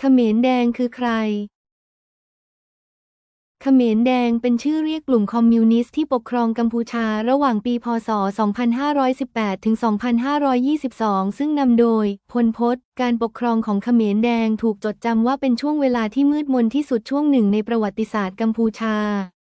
เขมรแดงคือใคร เขมรแดงเป็นชื่อเรียกกลุ่มคอมมิวนิสต์ที่ปกครองกัมพูชาระหว่างปี พศ 2518 ถึง 2522 ซึ่งนำโดย พลพศการปกครองของเขมรแดงถูกจดจำว่าเป็นช่วงเวลาที่มืดมนที่สุดช่วงหนึ่งในประวัติศาสตร์กัมพูชา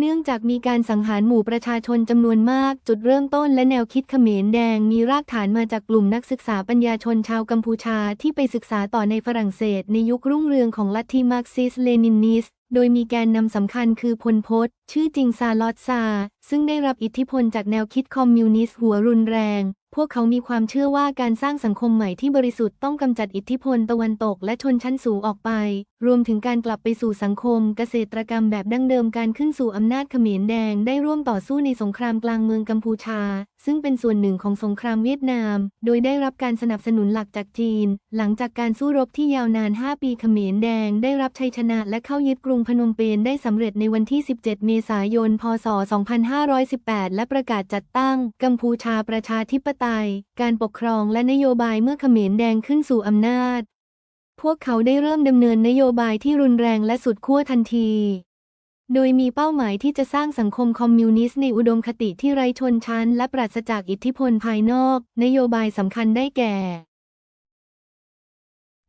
เนื่องจากมีการสังหารหมู่ประชาชนจำนวนมาก จุดเริ่มต้นและแนวคิดเขมรแดงมีรากฐานมาจากกลุ่มนักศึกษาปัญญาชนชาวกัมพูชาที่ไปศึกษาต่อในฝรั่งเศส ในยุครุ่งเรืองของลัทธิมาร์กซิสเลนินนิสโดยมีแกนนำสำคัญคือพลพศชื่อจริงซาลอตซา ซึ่งได้รับอิทธิพลจากแนวคิดคอมมิวนิสต์หัวรุนแรง พวกเขามีความเชื่อว่าการสร้างสังคมใหม่ที่บริสุทธิ์ต้องกำจัดอิทธิพลตะวันตกและชนชั้นสูงออกไปรวมถึงการกลับไปสู่สังคมเกษตรกรรมแบบดั้งเดิมการขึ้นสู่อำนาจเขมรแดงได้ร่วมต่อสู้ในสงครามกลางเมืองกัมพูชา ซึ่งเป็นส่วนหนึ่งของสงครามเวียดนาม โดยได้รับการสนับสนุนหลักจากจีน หลังจากการสู้รบที่ยาวนาน 5 ปีเขมรแดง ได้รับชัยชนะและเข้ายึดกรุงพนมเปญได้สำเร็จในวันที่ 17 เมษายน พศ 2518 และประกาศจัดตั้ง กัมพูชาประชาธิปไตย การปกครองและนโยบายเมื่อเขมรแดงขึ้นสู่อำนาจ พวกเขาได้เริ่มดำเนินนโยบายที่รุนแรงและสุดขั้วทันที โดยมีเป้าหมายที่จะสร้างสังคมคอมมิวนิสต์ในอุดมคติที่ไร้ชนชั้น และปราศจากอิทธิพลภายนอก นโยบายสำคัญได้แก่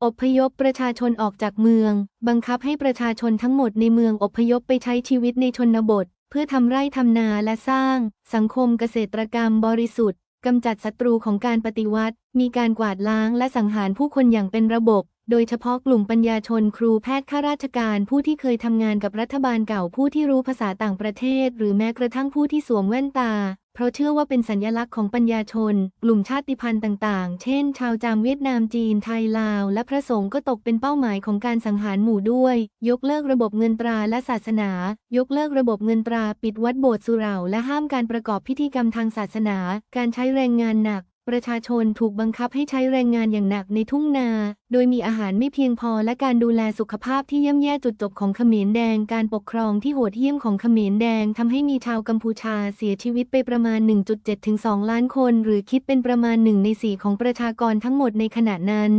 อพยพประชาชนออกจากเมือง บังคับให้ประชาชนทั้งหมดในเมืองอพยพไปใช้ชีวิตในชนบท เพื่อทำไร่ทำนาและสร้าง สังคมเกษตรกรรมบริสุทธิ์กำจัดศัตรูของการปฏิวัติ มีการกวาดล้างและสังหารผู้คนอย่างเป็นระบบ โดยเฉพาะกลุ่มปัญญาชนครูแพทย์ข้าราชการผู้ที่เคยทำงานกับรัฐบาลเก่าผู้ที่รู้ภาษาต่างประเทศ หรือแม้กระทั่งผู้ที่สวมแว่นตา เพราะเชื่อว่าเป็นสัญญลักษณ์ของปัญญาชน กลุ่มชาติพันธุ์ต่างๆ เช่น ชาวจามเวียดนามจีนไทยลาว และพระสงฆ์ก็ตกเป็นเป้าหมายของการสังหารหมู่ด้วย ยกเลิกระบบเงินตราและศาสนา ยกเลิกระบบเงินตราปิดวัดโบสถ์สุเหร่าและห้ามการประกอบพิธีกรรมทางศาสนา การใช้แรงงานหนัก ประชาชนถูกบังคับให้ใช้แรงงานอย่างหนักในทุ่งนา โดยมีอาหารไม่เพียงพอและการดูแลสุขภาพที่ย่ำแย่จุดจบของเขมรแดง การปกครองที่โหดเหี้ยมของเขมรแดงทำให้มีชาวกัมพูชาเสียชีวิตไปประมาณ 1.7 ถึง 2 ล้านคน หรือคิดเป็นประมาณ1ใน4ของประชากรทั้งหมดในขณะนั้น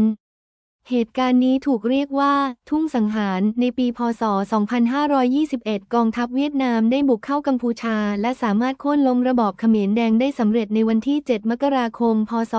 เหตุการณ์นี้ถูกเรียกว่า ทุ่งสังหาร ในปี พศ 2521 กองทัพเวียดนามได้บุกเข้ากัมพูชา และสามารถโค่นล้มระบอบเขมรแดงได้สำเร็จในวันที่ 7 มกราคม พศ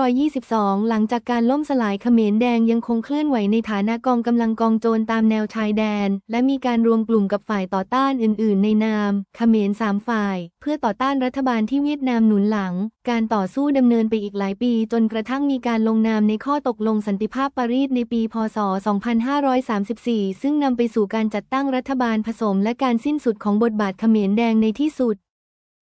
2522 หลังจากการล่มสลายเขมรแดงยังคงเคลื่อนไหวในฐานะกองกำลังกองโจรตามแนวชายแดน และมีการรวมกลุ่มกับฝ่ายต่อต้านอื่น ๆ ในนามเขมรสามฝ่าย เพื่อต่อต้านรัฐบาลที่เวียดนามหนุนหลัง การต่อสู้ดำเนินไปอีกหลายปี จนกระทั่งมีการลงนามในข้อตกลงสันติภาพภาพปารีสในปี พศ 2534 ซึ่งนำไปสู่การจัดตั้งรัฐบาลผสมและการสิ้นสุดของบทบาทเขมรแดงในที่สุด